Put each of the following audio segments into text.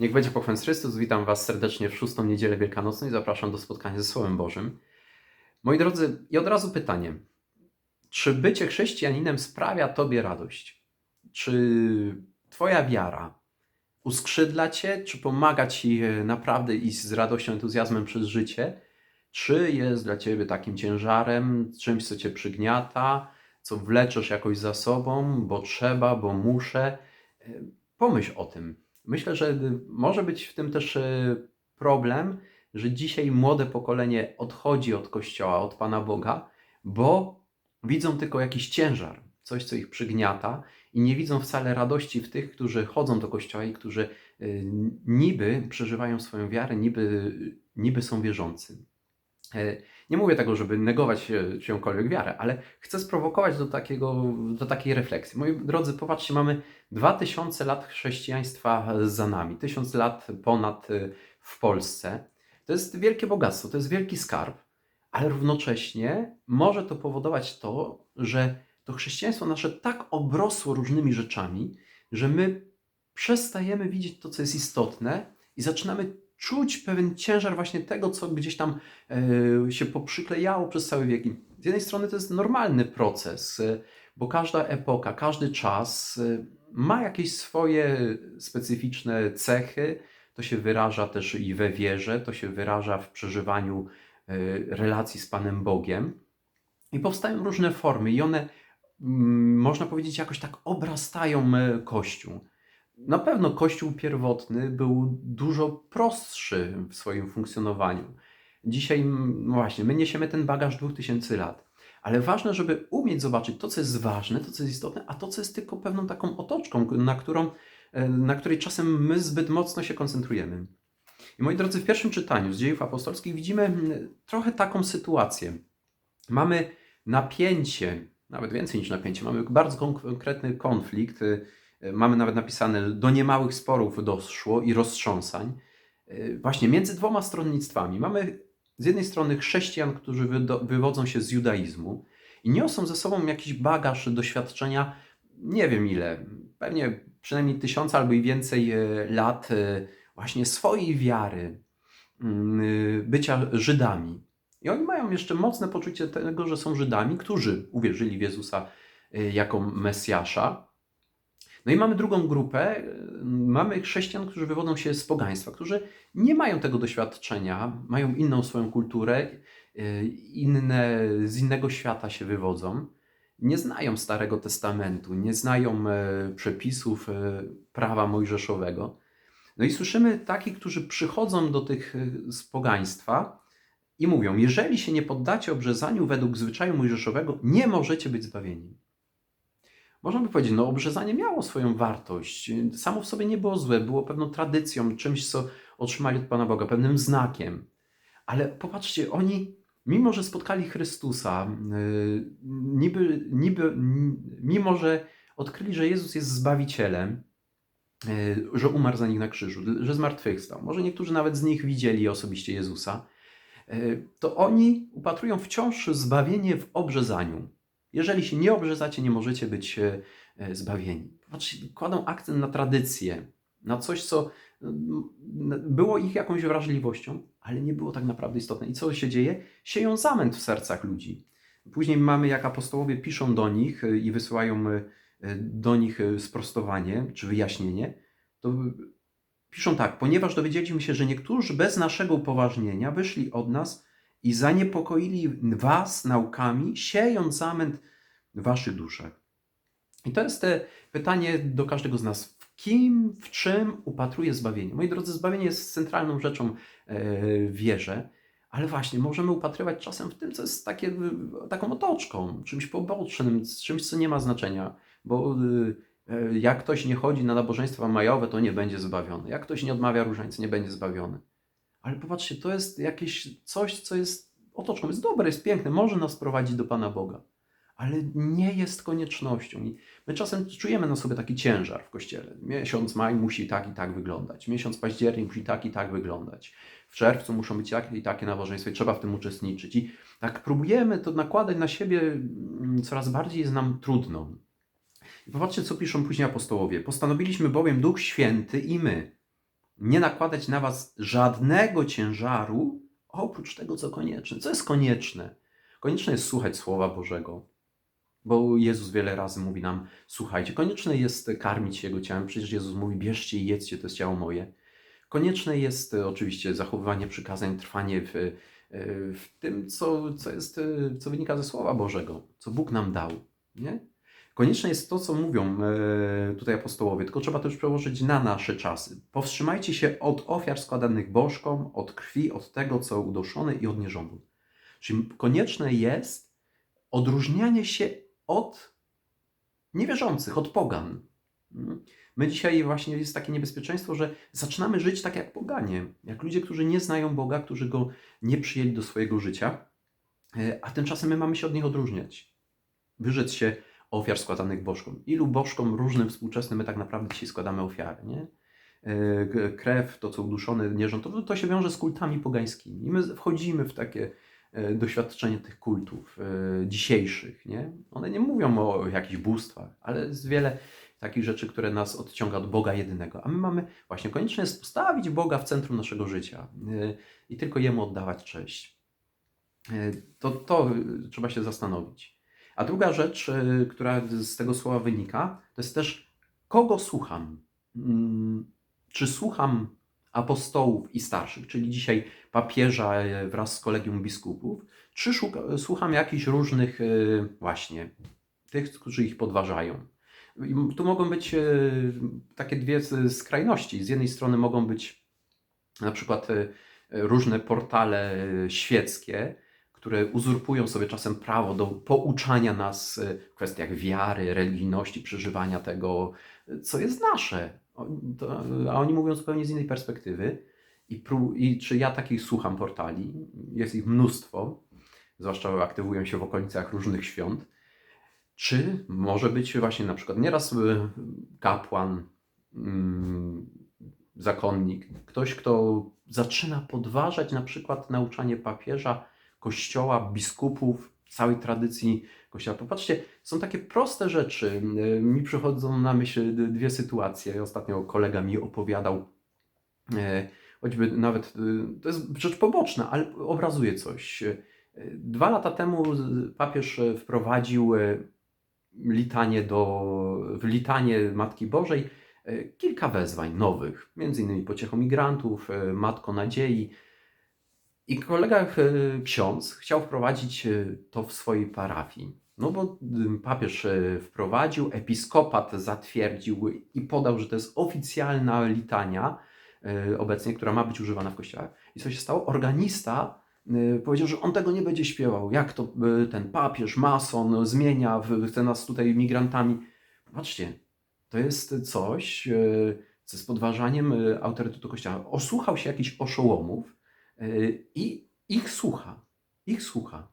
Niech będzie pochwęc Chrystus. Witam Was serdecznie w szóstą niedzielę wielkanocną i zapraszam do spotkania ze Słowem Bożym. Moi drodzy, i od razu pytanie. Czy bycie chrześcijaninem sprawia Tobie radość? Czy Twoja wiara uskrzydla Cię? Czy pomaga Ci naprawdę iść z radością, entuzjazmem przez życie? Czy jest dla Ciebie takim ciężarem, czymś, co Cię przygniata, co wleczesz jakoś za sobą, bo trzeba, bo muszę? Pomyśl o tym. Myślę, że może być w tym też y, problem, że dzisiaj młode pokolenie odchodzi od Kościoła, od Pana Boga, bo widzą tylko jakiś ciężar, coś, co ich przygniata i nie widzą wcale radości w tych, którzy chodzą do Kościoła i którzy y, niby przeżywają swoją wiarę, niby, niby są wierzący. Nie mówię tego, żeby negować czyjąkolwiek wiarę, ale chcę sprowokować do, takiego, do takiej refleksji. Moi drodzy, popatrzcie, mamy 2000 lat chrześcijaństwa za nami, 1000 lat ponad e, w Polsce. To jest wielkie bogactwo, to jest wielki skarb, ale równocześnie może to powodować to, że to chrześcijaństwo nasze tak obrosło różnymi rzeczami, że my przestajemy widzieć to, co jest istotne i zaczynamy czuć pewien ciężar właśnie tego, co gdzieś tam e, się poprzyklejało przez całe wieki. Z jednej strony to jest normalny proces, e, bo każda epoka, każdy czas e, ma jakieś swoje specyficzne cechy. To się wyraża też i we wierze, to się wyraża w przeżywaniu relacji z Panem Bogiem. I powstają różne formy, i one, mm, można powiedzieć, jakoś tak obrastają Kościół. Na pewno Kościół pierwotny był dużo prostszy w swoim funkcjonowaniu. Dzisiaj, no właśnie, my niesiemy ten bagaż 2000 lat. Ale ważne, żeby umieć zobaczyć to, co jest ważne, to, co jest istotne, a to, co jest tylko pewną taką otoczką, na, którą, e, na której czasem my zbyt mocno się koncentrujemy. I moi drodzy, w pierwszym czytaniu z dziejów apostolskich widzimy trochę taką sytuację. Mamy napięcie, nawet więcej niż napięcie, mamy bardzo konkretny konflikt. Y, Mamy nawet napisane, do niemałych sporów doszło i roztrząsań. y, Właśnie między dwoma stronnictwami. Mamy z jednej strony chrześcijan, którzy wywodzą się z judaizmu i niosą ze sobą jakiś bagaż doświadczenia, nie wiem ile, pewnie przynajmniej tysiąc albo i więcej e, lat e, właśnie swojej wiary, mm, bycia Żydami. I oni mają jeszcze mocne poczucie tego, że są Żydami, którzy uwierzyli w Jezusa e, jako Mesjasza. No i mamy drugą grupę, mamy chrześcijan, którzy wywodzą się z pogaństwa, którzy nie mają tego doświadczenia, mają inną swoją kulturę, e, inne, z innego świata się wywodzą, nie znają Starego Testamentu, nie znają e, przepisów e, prawa mojżeszowego. No i słyszymy takich, którzy przychodzą do tych e, z pogaństwa i mówią: Jeżeli się nie poddacie obrzezaniu według zwyczaju mojżeszowego, nie możecie być zbawieni. Można by powiedzieć, no obrzezanie miało swoją wartość. Samo w sobie nie było złe, było pewną tradycją, czymś, co otrzymali od Pana Boga, pewnym znakiem. Ale popatrzcie, oni, mimo że spotkali Chrystusa, yy, niby, niby, mimo że odkryli, że Jezus jest Zbawicielem, yy, że umarł za nich na krzyżu, że zmartwychwstał, może niektórzy nawet z nich widzieli osobiście Jezusa, yy, to oni upatrują wciąż zbawienie w obrzezaniu. Jeżeli się nie obrzezacie, nie możecie być e, e, zbawieni. Kładą akcent na tradycję, na coś, co było ich jakąś wrażliwością, ale nie było tak naprawdę istotne. I co się dzieje? Sieją zamęt w sercach ludzi. Później mamy, jak apostołowie piszą do nich e, i wysyłają do nich sprostowanie czy wyjaśnienie, to piszą tak, ponieważ dowiedzieliśmy się, że niektórzy bez naszego upoważnienia wyszli od nas i zaniepokoili was naukami, siejąc zamęt w waszych duszach. I to jest te pytanie do każdego z nas. W kim, w czym upatruje zbawienie? Moi drodzy, zbawienie jest centralną rzeczą e, w wierze, ale właśnie możemy upatrywać czasem w tym, co jest takie, taką otoczką, czymś pobocznym, czymś, co nie ma znaczenia, bo e, e, jak ktoś nie chodzi na nabożeństwa majowe, to nie będzie zbawiony. Jak ktoś nie odmawia różańca, nie będzie zbawiony. Ale popatrzcie, to jest jakieś coś, co jest otoczką, jest dobre, jest piękne, może nas prowadzić do Pana Boga, ale nie jest koniecznością. I my czasem czujemy na sobie taki ciężar w Kościele. Miesiąc maj musi tak i tak wyglądać, miesiąc październik musi tak i tak wyglądać, w czerwcu muszą być takie i takie nabożeństwa i trzeba w tym uczestniczyć. I tak próbujemy to nakładać na siebie, mm, coraz bardziej jest nam trudno. I popatrzcie, co piszą później apostołowie. Postanowiliśmy bowiem Duch Święty i my, nie nakładać na was żadnego ciężaru oprócz tego, co konieczne. Co jest konieczne? Konieczne jest słuchać Słowa Bożego, bo Jezus wiele razy mówi nam: słuchajcie, konieczne jest karmić się Jego ciałem. Przecież Jezus mówi: bierzcie i jedzcie, to jest ciało moje. Konieczne jest e, oczywiście zachowywanie przykazań, trwanie w, e, w tym, co, co, jest, e, co wynika ze Słowa Bożego, co Bóg nam dał. Nie? Konieczne jest to, co mówią tutaj apostołowie, tylko trzeba to już przełożyć na nasze czasy. Powstrzymajcie się od ofiar składanych bożkom, od krwi, od tego, co udoszone i od nierządu. Czyli konieczne jest odróżnianie się od niewierzących, od pogan. My dzisiaj właśnie jest takie niebezpieczeństwo, że zaczynamy żyć tak jak poganie, jak ludzie, którzy nie znają Boga, którzy go nie przyjęli do swojego życia, a tymczasem my mamy się od nich odróżniać. Wyrzec się ofiar składanych bożkom. Ilu bożkom różnym współczesnym my tak naprawdę dzisiaj składamy ofiary, nie? Krew, to co uduszone, nierząd, to, to się wiąże z kultami pogańskimi. I my wchodzimy w takie E, doświadczenie tych kultów e, dzisiejszych. Nie? One nie mówią o jakichś bóstwach, ale jest wiele takich rzeczy, które nas odciąga od Boga jedynego. A my mamy właśnie konieczne jest postawić Boga w centrum naszego życia e, i tylko Jemu oddawać cześć. To, to trzeba się zastanowić. A druga rzecz, która z tego słowa wynika, to jest też kogo słucham. Mm, czy słucham apostołów i starszych, czyli dzisiaj papieża e, wraz z kolegium biskupów, czy słucham jakichś różnych e, właśnie tych, którzy ich podważają. Tu mogą być takie dwie skrajności. Z jednej strony mogą być na przykład różne portale świeckie, które uzurpują sobie czasem prawo do pouczania nas w kwestiach wiary, religijności, przeżywania tego, co jest nasze. A oni mówią zupełnie z innej perspektywy. I, I czy ja takich słucham portali? Jest ich mnóstwo, zwłaszcza aktywują się w okolicach różnych świąt. Czy może być właśnie na przykład nieraz y, kapłan, mm, zakonnik, ktoś, kto zaczyna podważać na przykład nauczanie papieża, kościoła, biskupów, całej tradycji kościoła. Popatrzcie, są takie proste rzeczy. Y, mi przychodzą na myśl dwie sytuacje. Ostatnio kolega mi opowiadał, y, choćby nawet, y, to jest rzecz poboczna, ale obrazuje coś. Dwa lata temu papież wprowadził litanie do, w litanie Matki Bożej kilka wezwań nowych, między innymi pociechą migrantów, Matko Nadziei, i kolega ksiądz chciał wprowadzić to w swojej parafii. No bo papież e, wprowadził, episkopat zatwierdził i podał, że to jest oficjalna litania e, obecnie, która ma być używana w kościołach. I co się stało? Organista e, powiedział, że on tego nie będzie śpiewał. Jak to ten papież, mason zmienia, chce nas tutaj migrantami. Patrzcie, to jest coś, co jest podważaniem autorytetu kościoła. Osłuchał się jakichś oszołomów i ich słucha. Ich słucha.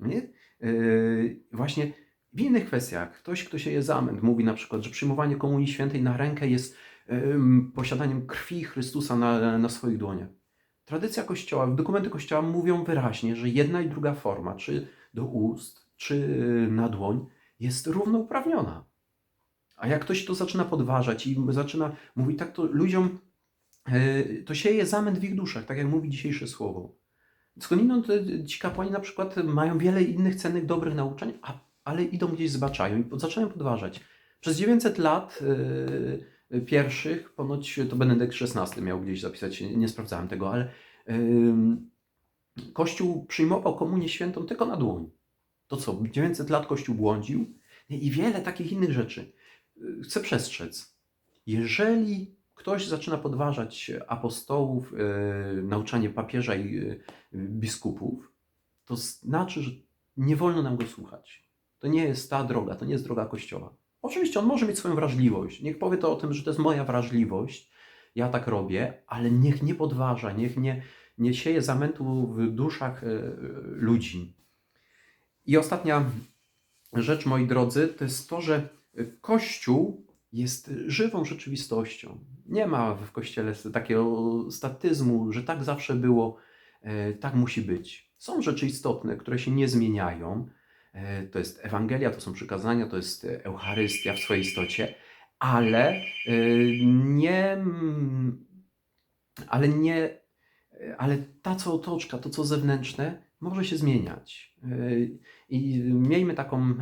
Nie? Yy, właśnie w innych kwestiach. Ktoś, kto się je zamęt, mówi na przykład, że przyjmowanie Komunii Świętej na rękę jest posiadaniem krwi Chrystusa na, na swoich dłoniach. Tradycja Kościoła, dokumenty Kościoła mówią wyraźnie, że jedna i druga forma, czy do ust, czy na dłoń, jest równouprawniona. A jak ktoś to zaczyna podważać i zaczyna mówić tak, to ludziom to sieje zamęt w ich duszach, tak jak mówi dzisiejsze słowo. Skądinąd ci kapłani na przykład mają wiele innych cennych, dobrych nauczeń, a, ale idą gdzieś, zbaczają i zaczynają podważać. Przez 900 lat yy, pierwszych, ponoć to Benedykt XVI miał gdzieś zapisać, nie sprawdzałem tego, ale yy, Kościół przyjmował komunię świętą tylko na dłoń. To co, 900 lat Kościół błądził i wiele takich innych rzeczy. Chcę przestrzec. Jeżeli ktoś zaczyna podważać apostołów, e, nauczanie papieża i e, biskupów, to znaczy, że nie wolno nam go słuchać. To nie jest ta droga, to nie jest droga Kościoła. Oczywiście on może mieć swoją wrażliwość. Niech powie to o tym, że to jest moja wrażliwość, ja tak robię, ale niech nie podważa, niech nie, nie sieje zamętu w duszach e, ludzi. I ostatnia rzecz, moi drodzy, to jest to, że Kościół jest żywą rzeczywistością. Nie ma w Kościele takiego statyzmu, że tak zawsze było, e, tak musi być. Są rzeczy istotne, które się nie zmieniają. E, to jest Ewangelia, to są przykazania, to jest Eucharystia w swojej istocie, ale e, nie, ale nie, ale ta co otoczka, to co zewnętrzne, może się zmieniać. I miejmy taką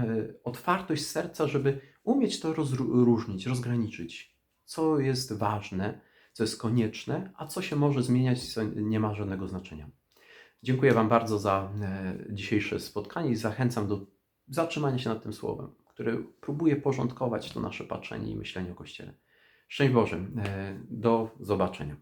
otwartość serca, żeby umieć to rozróżnić, rozgraniczyć, co jest ważne, co jest konieczne, a co się może zmieniać, co nie ma żadnego znaczenia. Dziękuję Wam bardzo za e, dzisiejsze spotkanie i zachęcam do zatrzymania się nad tym słowem, które próbuje porządkować to nasze patrzenie i myślenie o Kościele. Szczęść Boże, e, do zobaczenia.